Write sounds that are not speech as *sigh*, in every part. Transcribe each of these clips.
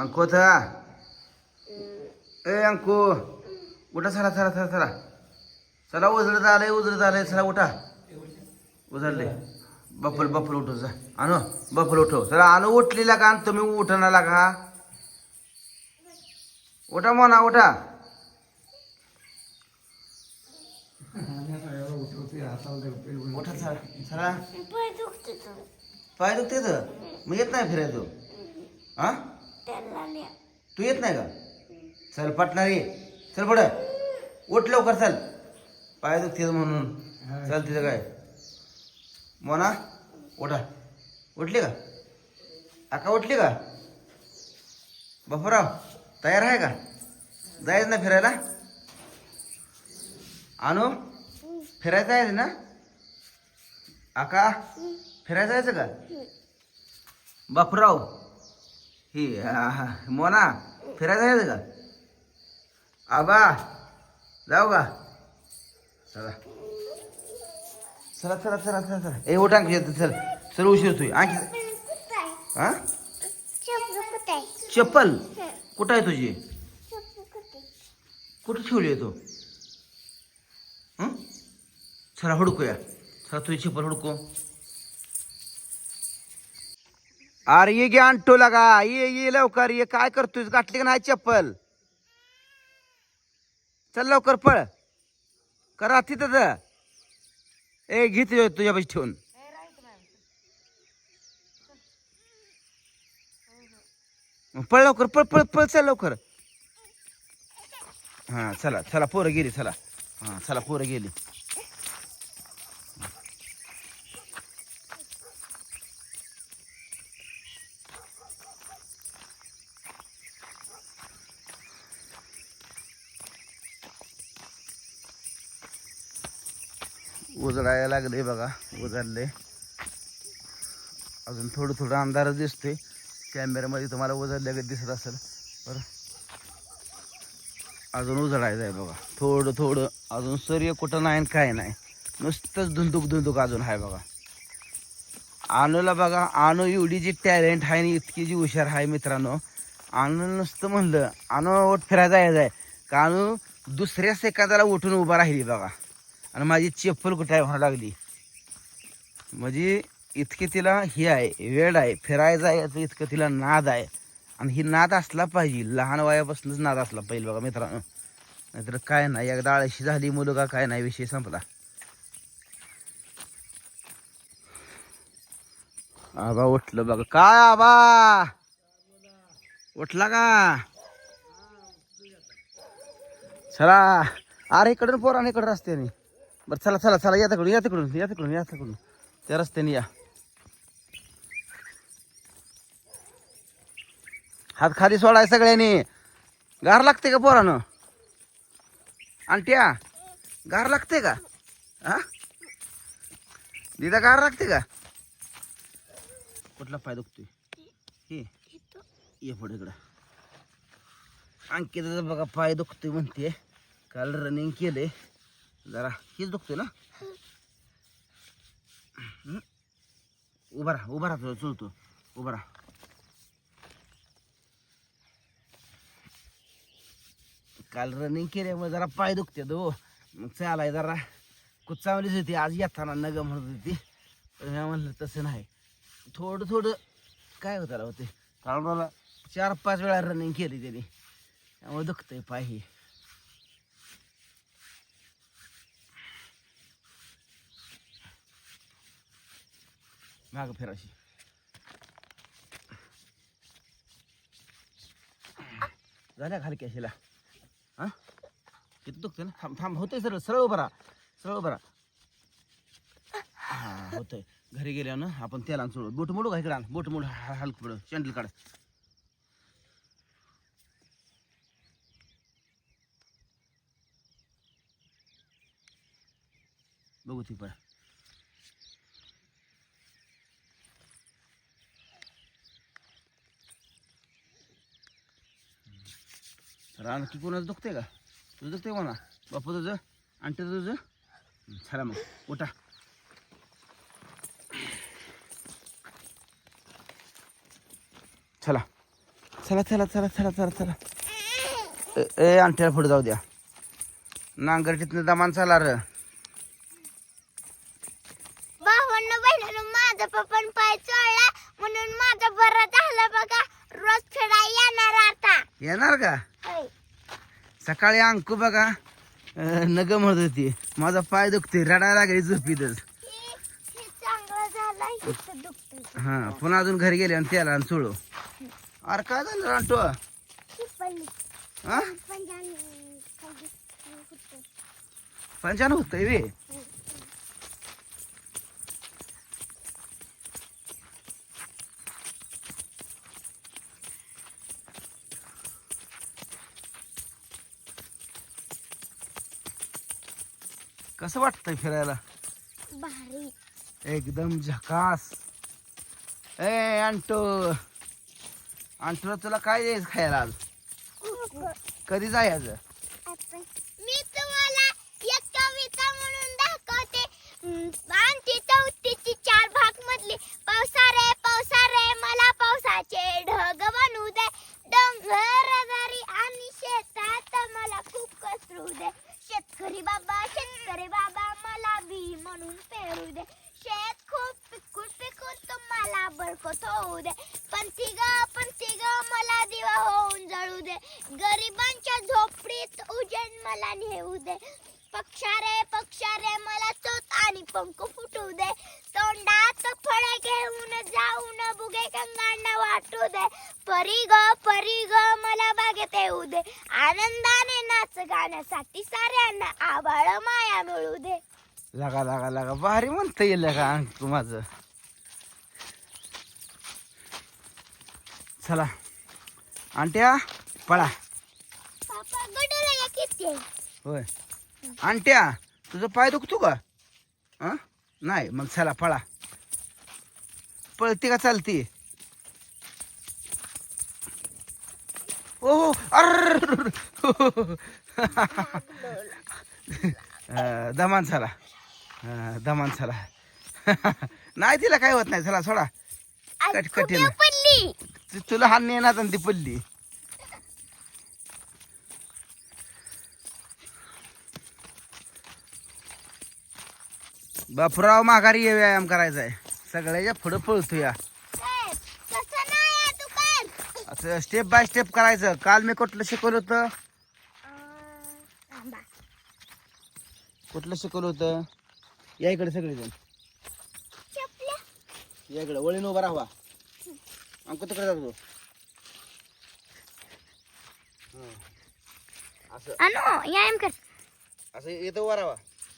अंकू था? ए अंकू उठा चला चला चला चला चला उजळत आलंय उजळत आलंय चला उठा। उजळले बफल बफल उठव जा. आणू बफल उठव. चला आणू उठलेला का तुम्ही उठणाला का? उठा म्हणा उठा. उठा चला चला पाय दुखते तो. पाय दुखते तर मग येत नाही तू? हा. तू येत नाही का? चल पटणार ये. चल पुढं. उठ लवकर चल. पाय दुखते म्हणून. चल तिथं काय? मोना उठा. उठली का? आका उठली का? बापूराव तयार आहे का? जायचं ना फिरायला? आणू फिरायचं आहे ना? आका फिरायचं जायचं का? बापूराव ही मोना फिरायला जायचं का? आबा जाऊ का? चला. चला चला चला चला चला. ए उठा येतो चल चल. उशीर होतोय. आणखी आहे? हा? चप्पल? कुठं आहे तुझी? कुठे कुठं आहे? ठेवली आहे तू? चला हुडकूया. चला तुझी चप्पल हुडकू. अरे ये गे आणतो लागा. ये ये लवकर ये काय करतोय गाठली का नाही चप्पल? चल लवकर पळ. करा तिथं ए घे तुझ्या तुझ्यापाशी ठेवून. पळ लवकर पळ पळ पळ चल लवकर. हा चला चला पोरं गेली चला. हा चला पोरं गेली. उजळायला लागले बघा उजाडले अजून थोडं थोडं अंधारच दिसतोय. कॅमेऱ्यामध्ये तुम्हाला उजळल्यागत दिसत असेल. बरं. अजून उजळायचं आहे बघा. थोडं थोडं अजून सूर्य कुठं नाही काय नाही. नुसतंच धुंदुक धुंदुक अजून आहे बघा. आणूला बघा आणू एवढी जी टॅलेंट आहे आणि इतकी जी हुशार आहे मित्रांनो. आणू नुसतं म्हणलं आणू ओट फिरायला जायचं आहे का आणू दुसऱ्या सेकंदाला उठून उभा राहिली बघा. आणि माझी चप्पल कुठे आहे व्हायला लागली. म्हणजे इतकी तिला हे आहे वेळ आहे फिरायचं आहे तर इतकं तिला नाद आहे. आणि ही नाद असला पाहिजे लहान वयापासूनच नाद असला पाहिजे बघा मित्रांनो. नाहीतर काय नाही एकदा आळशी झाली मुलगा काय नाही विषय संपला. आबा उठलं बघा. काय आबा? उठला का? चला. अरे इकडून पोरा इकडं रस्त्याने. बरं चला चला चला या तिकडून या तिकडून या तिकडून या तिकडून. त्या रस्त्याने या. हात खाली सोडाय सगळ्यांनी. गार लागते का पोरानं? आणट्या गार लागते का? हा दिदा गार लागते का? कुठला पाय दुखतोय? हे ये पुढे इकडं. अंकित बघा पाय दुखतोय म्हणते. काल रनिंग केले जरा हेच दुखतोय ना? उभा राहा उभा राहा चुलतो. उभा राहा. काल रनिंग केल्यामुळे जरा पाय दुखते दो. मग चालाय जरा. कुचावलीच होती आज येताना नग म्हणत होती. मी म्हणलं तसं नाही. थोडं थोडं काय होतं होते कारण मला चार पाच वेळा रनिंग केली त्याने. त्यामुळे दुखतंय पाय हे. माग फिराशी झाल्या खाली कॅशीला हा? किती दुखते ना? थांब थांब होतंय सरळ सरळ उभा राहा सरळ उभा राहा. हा होतंय. घरी गेल्यावर ना आपण त्याला सोडू. बोट मोडू का इकडे आण? बोट मोड हलक पुढं चॅन्डल काढ. बघू ती पण आणखी कोणाचं दुखते का? तुझं दुखते म्हणा बापू तुझं? आणते तुझं? चला मग उठा. चला. चला चला चला चला चला चला. ए- अंठ्याला पुढे जाऊ द्या. नांगरटीतनं दमान चला र. भावांना बहिणीनं माझा पप्पन पाय चोळला म्हणून माझा बरं झालं बघा. रोज येणार आता. येणार का. सकाळी अंकू बघा नग म्हणत होती. माझा पाय दुखते रडायला लागली झोपीतच. हे पुन्हा अजून घरी गेले आणि त्याला आणि चोळू अरे काय झालं रांटो? होतं. पंचान होतंय वे कसं वाटतंय फिरायला? भारी. एकदम झकास. ए अंटो. अंटोला तुला काय द्यायचं खायला आज? कधी जायचं? मी तुम्हाला एक कविता म्हणून दाखवते. चौथीची चार भाग मधली पावसारे पावसारे मला पावसाचे ढग बनवू दे डोंगर दरी आणि शेतात मला खूप कसरू दे शेतकरी बाबा शेतकरी बाबा मला बी म्हणून पेरू दे शेत खूप पिकून पिकून तुम्हाला बरकत होऊ दे पंथी ग पंथी ग मला दिवा होऊन जळू दे. गरिबांच्या झोपडीत उजेड मला नेऊ दे. पक्षारे पक्षारे मला चोत आणि पंख फुटू दे. तोंडात फळे घेऊन जाऊन बुगे कंगांना वाटू दे. परी ग परी ग मला बागेत येऊ दे. आनंदाने नाच गाण्यासाठी साऱ्यांना आभाळ माया मिळू दे. लगा लगा लगा. भारी म्हणता येईल का अंक माझं. चला. आंट्या पळा? होय. आंट्या तुझं पाय दुखतो का? हा नाही मग चला पळा. पळती का चालती? ओ हो अर दमान अं, दमान चला नाही तिला काय होत नाही चला सोडा कट- कठीण. पडली ती- तुला हात नेणार ती पडली. बापराव माघारी ये व्यायाम करायचा आहे. सगळ्याच्या पुढं पळतो या. असं स्टेप बाय स्टेप करायचं. काल मी कुठलं शिकवलं होतं? कुठलं शिकवलं होतं? या इकडे सगळेजण. या इकडे वळीन उभा राहा अंक तिकडे जातो हं. असं. अनु व्यायाम कर. असं येतो उभा राहा.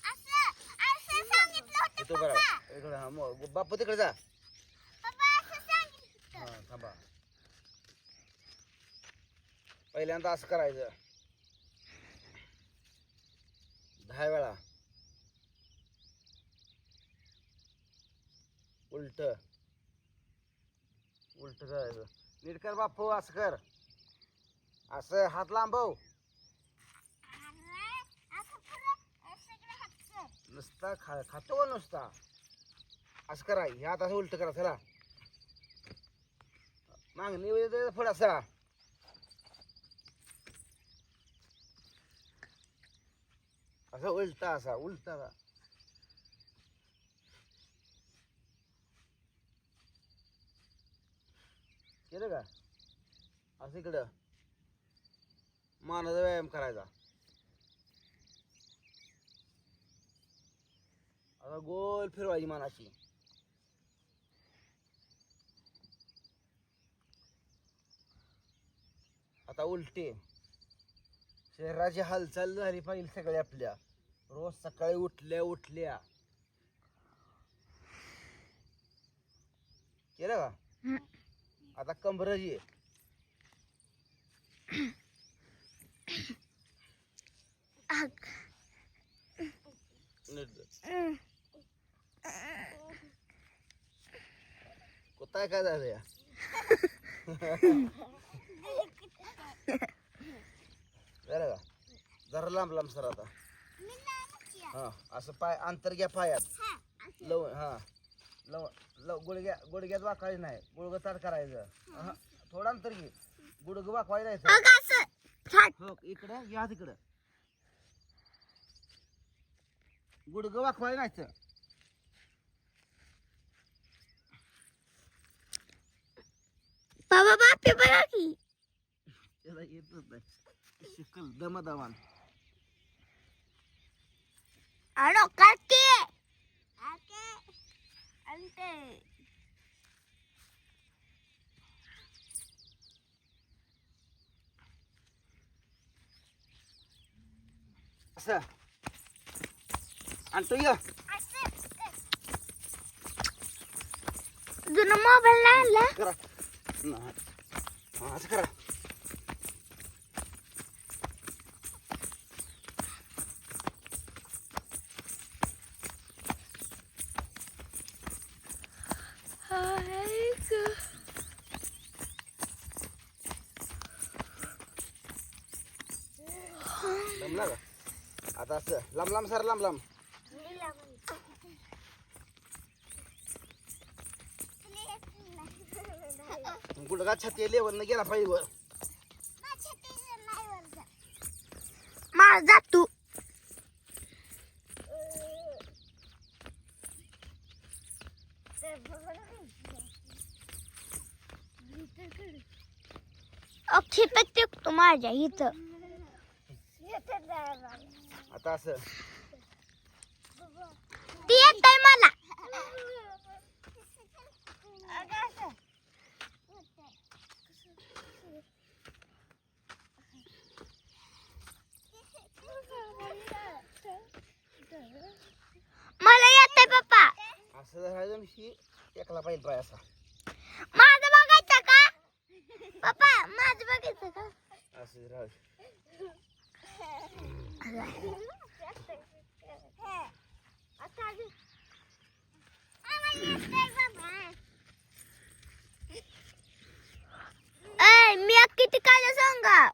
असं असं सांगितलं होतं येतो राहा. इकडे हा मग बापू तिकडे जा. पप्पा असं सांगितलं हा थांबा. पहिल्यांदा असं करायचं. दहा वेळा. उलट. उलट करायचं नीट कर बापू असं कर. असं हात लांबव. नुसता खा खातो नुसता? असं करा ह्या हात असं उलट करा चला. मागणी वेळेत असा असं उलटा असा उलटा असा. केलं का असं इकडं. मानाचा व्यायाम करायचा. आता गोल फिरवायची मानाची. आता उलटे. शरीराची हालचाल झाली पाहिजे सगळ्या आपल्या. रोज सकाळी उठल्या उठल्या. केलं का. आता कंबरजी आग. कुत्ता काय झालं या बरं का. जरा लांब लांब सर आता. हा असं पाय अंतर घ्या पायात. लव हा. लव लव गुडघ्या गुडघ्यात वाकायचं नाही. गुडघं ताट करायचं. हा, थोडं अंतर घे. गुडघ वाकवाय जायचं हो इकडं या तिकडं. गुडघ वाकवाय जायचं बाबा बापे बघा की. त्याला येतच नाही. शिकल दमादमान. आणो काकी आणते. असं. आणतो ये. जुना मोबाईल नाही आणला? करा. हा, असं करा दमला का आता असं लांब लांब सर लांब लांब. गुडघा छाती लेवल गेला पाहिजे वर. माझ जातो अख्खी टिकतो माझ्या इथं. आता असं. ती येत आहे मला. मला येत पप्पा. असं धरायचं एकला पाहिजे पाय असा. माझं बघायचं का? पप्पा माझं बघायचं का? असं धरायचं मी किती काय सांगा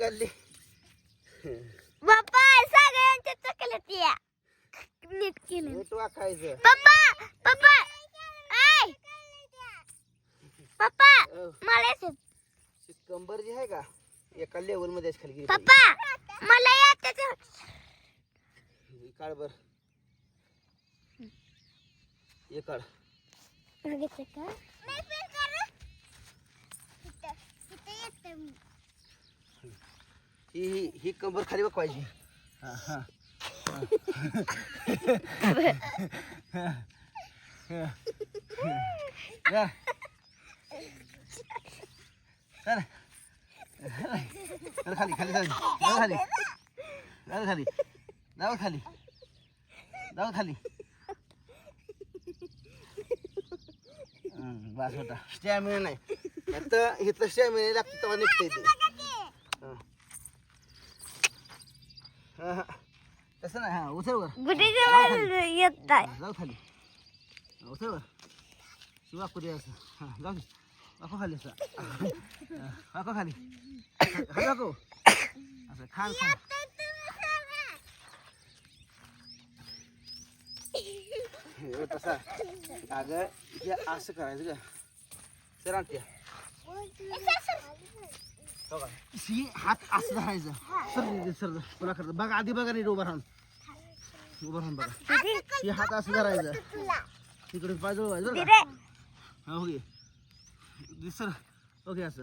काढली बाप्पा सगळ्यांच्या चकल्यात या नीट केलं पप्पा पप्पा ऐ पप्पा मला येतं. कंबर जी आहे का एका लेवलमध्ये खाली गेली पप्पा मला येते. पाहिजे. काढ बर हे काढ बघितलं का ही ही ही कंबर खाली वाकवायची हा हा. चल खाली खाली चल खाली जाऊ खाली जाऊ खाली जाऊ खाली हम्म, बस होता स्टॅमिना नाही आता इथं स्टॅमिना लागतो तेव्हा निघता येते हा. हा, तसं नाही हा उचल वर येत नाही. हा, जाऊ खाली. हा, उचल वर शिवा कुठे असं? हा जाऊ दे. वाकव खाली असं. हा, वाकव खाली. खाली वाकव असं खान खान. हे तसा. अगं हे असं करायचं का सर आणत्या हो का? ही हात असं धरायचं. सर सर पुन्हा करतो बघा आधी बघा नीट उभं राहून. उभं राहून बघा. ही हात असं धरायचं तिकडे पाहिजे बरं का? दिरे हा ओके दिसर ओके असं.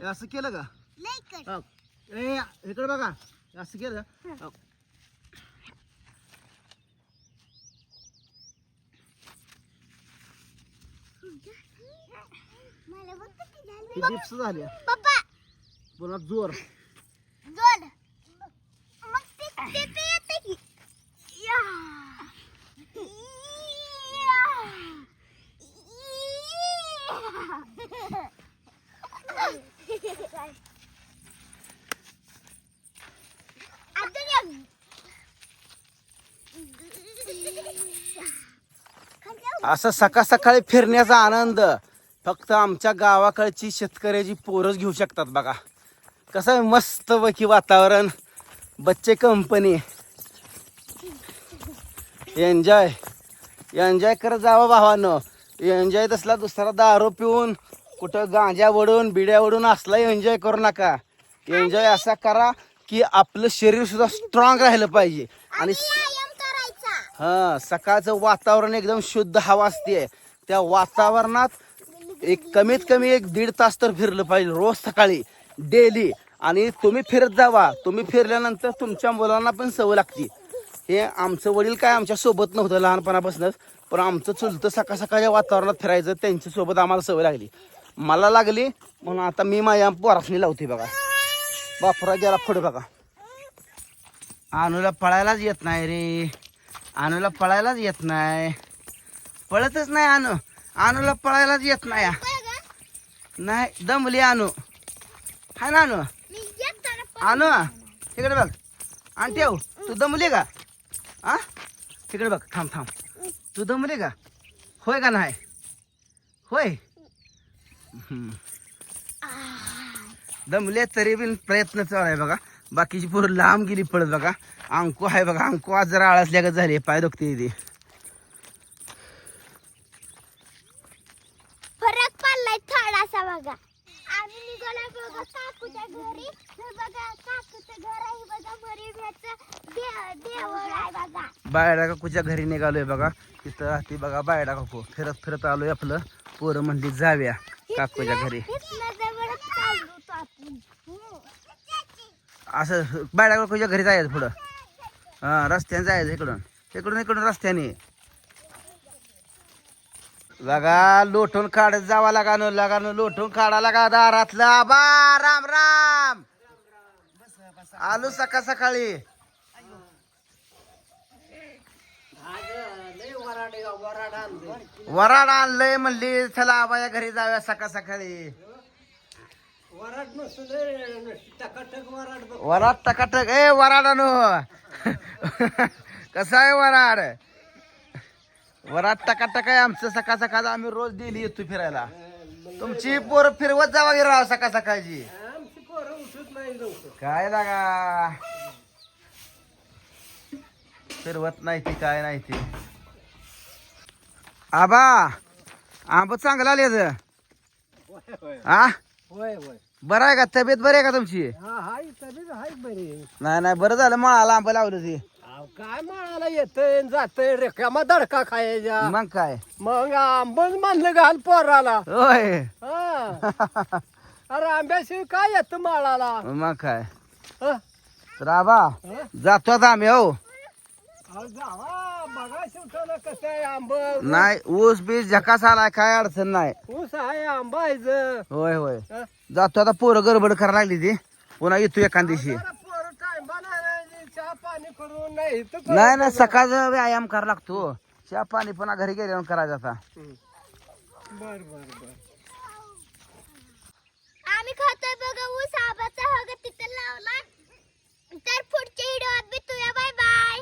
हे असं केलं का? हो. ए इकडे बघा. हे असं केलं हो. ही. डिप्स झाली. बोला जोर जोड मग ते ते ते येते की या या. अजून एक असं सकाळ सकाळी फिरण्याचा आनंद. फक्त आमच्या गावाकडची शेतकऱ्याची पोरच घेऊ शकतात बघा. कसं आहे मस्त पैकी वातावरण. बच्चे कंपनी एन्जॉय एन्जॉय करत जावं भावानं. एन्जॉय तसला दुसरा दारू पिऊन कुठं गांजा वडून बिड्या वडून असला एन्जॉय करू नका. एन्जॉय असा करा की आपलं शरीर सुद्धा स्ट्रॉंग राहिलं पाहिजे. आणि हा सकाळचं वातावरण एकदम शुद्ध हवा असते. त्या वातावरणात एक कमीत कमी एक दीड तास तर फिरलं पाहिजे रोज सकाळी. डेली आणि तुम्ही फिरत जावा. तुम्ही फिरल्यानंतर तुमच्या मुलांना पण सवय लागते. हे आमचं वडील काय आमच्यासोबत नव्हतं लहानपणापासूनच. पण आमचं चुलतं सकाळ सकाळच्या वातावरणात फिरायचं त्यांच्यासोबत आम्हाला सवय लागली. मला लागली म्हणून आता मी माझ्या पोरासनी लावते बघा. बापरा गेला पुढे बघा. अनुला पळायलाच येत नाही रे. अनुला पळायलाच येत नाही. पळतच नाही अनु. अनुला पळायलाच येत नाही. नाही दमली अनु. हाय ना अनु. आण तिकडे बघ. आणि ठेव. तू दमली का? आ? तिकडे बघ. थांब थांब. तू दमली का? होय का नाही? होय. दमले तरी बिन प्रयत्न चालू आहे बघा. बाकीची पोरं लांब गेली पडत बघा. अंकू आहे बघा. अंकू आज जरा आळसल्यागत झाली पाय दुखते ती फरक पडलाय थोडासा बघा आम्ही निघालोय बघा काकूच्या घरी हे बघा काकूचं घर आहे बघा मरीव्याचं दे- देऊळ आहे बघा बायडा काकूच्या घरी निघालोय बघा. तिथं राहते बघा बायडा काकू. फिरत फिरत आलोय आपलं. पोरं म्हणली जाव्या काकूच्या घरी. असं बायडा काकूच्या घरी जायचं पुढं. हा रस्त्याने जायचं इकडून. इकडून इकडून रस्त्याने. लगा लोटून काढत जावा लागा न लगा न लोटून काढा लागा दारातला बा राम राम. आलो सकाळ सकाळी वराड आणलंय म्हणली चला आबाया घरी जाऊया सकाळ सकाळी. वराड टकाटक ए वराड आणू. *laughs* कसं आहे वराड? वराड टकाटक आहे आमचं सकाळ सकाळ आम्ही रोज डेली येतो फिरायला. तुमची पोर फिरवत जावा की राव सकाळ सकाळची? काय लागा? फिरवत नाही ती काय नाही ती. आबा आंब चांगला आले हा होय होय. बरं आहे का? तब्येत बरी आहे का तुमची? हा हाय तरी हाय बरी. नाही नाही बरं झालं मळाला आंबा लावलं ती. अहो, काय म्हणाला येतंय जातंय? रेखामा दडका खायच्या मग काय? मग आंबच मानलं घाल पोराला. होय. हा. अरे आंब्याशिवाय काय येत माळाला? मग काय? हा? तर आबा हा? जातो आता आम्ही हो. बघा शेवटाला कसं आहे आंब? नाही ऊस बीस झकास आलाय काय अडचण नाही. ऊस आहे आंबा आहे ज. होय होय. हा? जातो आता पोरं गडबड करायला लागली ती. पुन्हा येतो एखाद दिवशी. जरा पोरं टाइमला नाही, चहा पाणी करून नाही इथं करू. नाही नाही सकाळचा व्यायाम करावा लागतो. चहा पाणी पुन्हा घरी गेल्यावर करायचं आता. बर बर बर. आम्ही खातोय बघा ऊस आबाचा हग तिथं लावला. तर पुढच्या व्हिडिओत भेटूया. Bye bye